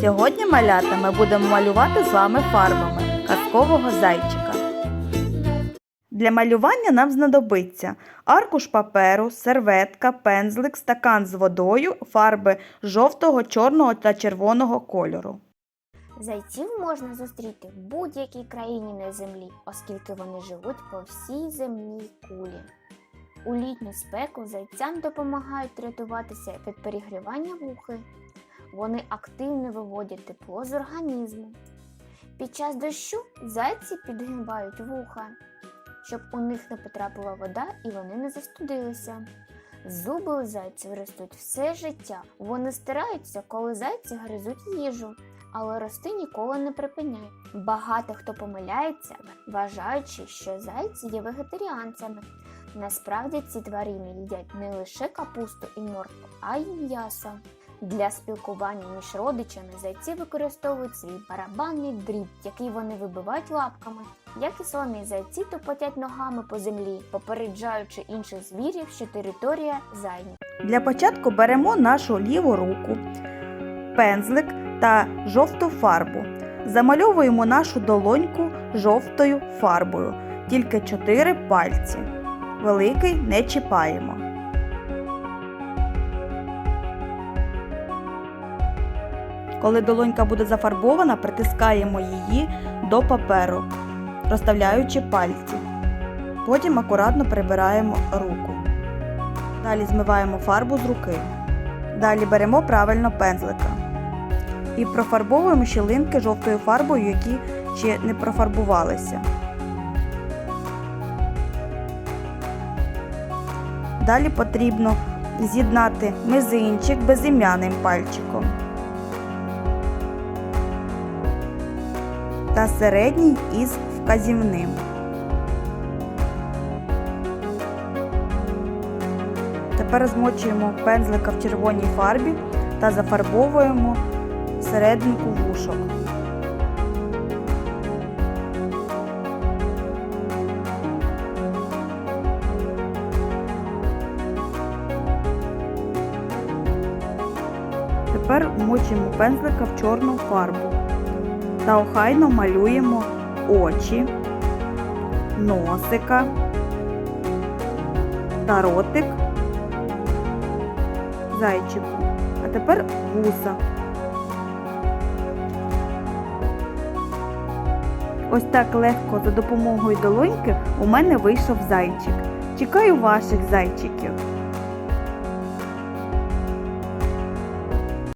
Сьогодні малята ми будемо малювати з вами фарбами казкового зайчика. Для малювання нам знадобиться аркуш паперу, серветка, пензлик, стакан з водою, фарби жовтого, чорного та червоного кольору. Зайців можна зустріти в будь-якій країні на землі, оскільки вони живуть по всій земній кулі. У літню спеку зайцям допомагають рятуватися від перегрівання вухи. Вони активно виводять тепло з організму. Під час дощу зайці підгибають вуха, щоб у них не потрапила вода і вони не застудилися. Зуби у зайців ростуть все життя. Вони стираються, коли зайці гризуть їжу але рости ніколи не припиняють. Багато хто помиляється, вважаючи, що зайці є вегетаріанцями. Насправді ці тварини їдять не лише капусту і моркву, а й м'ясо. Для спілкування між родичами зайці використовують свій барабанний дріб, який вони вибивають лапками. Як і самі зайці тупотять ногами по землі, попереджаючи інших звірів, що територія зайнята. Для початку беремо нашу ліву руку, пензлик та жовту фарбу. Замальовуємо нашу долоньку жовтою фарбою, тільки 4 пальці. Великий не чіпаємо. Коли долонька буде зафарбована, притискаємо її до паперу, розставляючи пальці. Потім акуратно прибираємо руку. Далі змиваємо фарбу з руки. Далі беремо правильно пензлика і профарбовуємо щілинки жовтою фарбою, які ще не профарбувалися. Далі потрібно з'єднати мизинчик безім'яним пальчиком та середній із вказівним. Тепер змочуємо пензлика в червоній фарбі та зафарбовуємо серединку вушок. Тепер вмочуємо пензлика в чорну фарбу та охайно малюємо очі, носика та ротик зайчику. А тепер вуса. Ось так легко за допомогою долоньки у мене вийшов зайчик. Чекаю ваших зайчиків.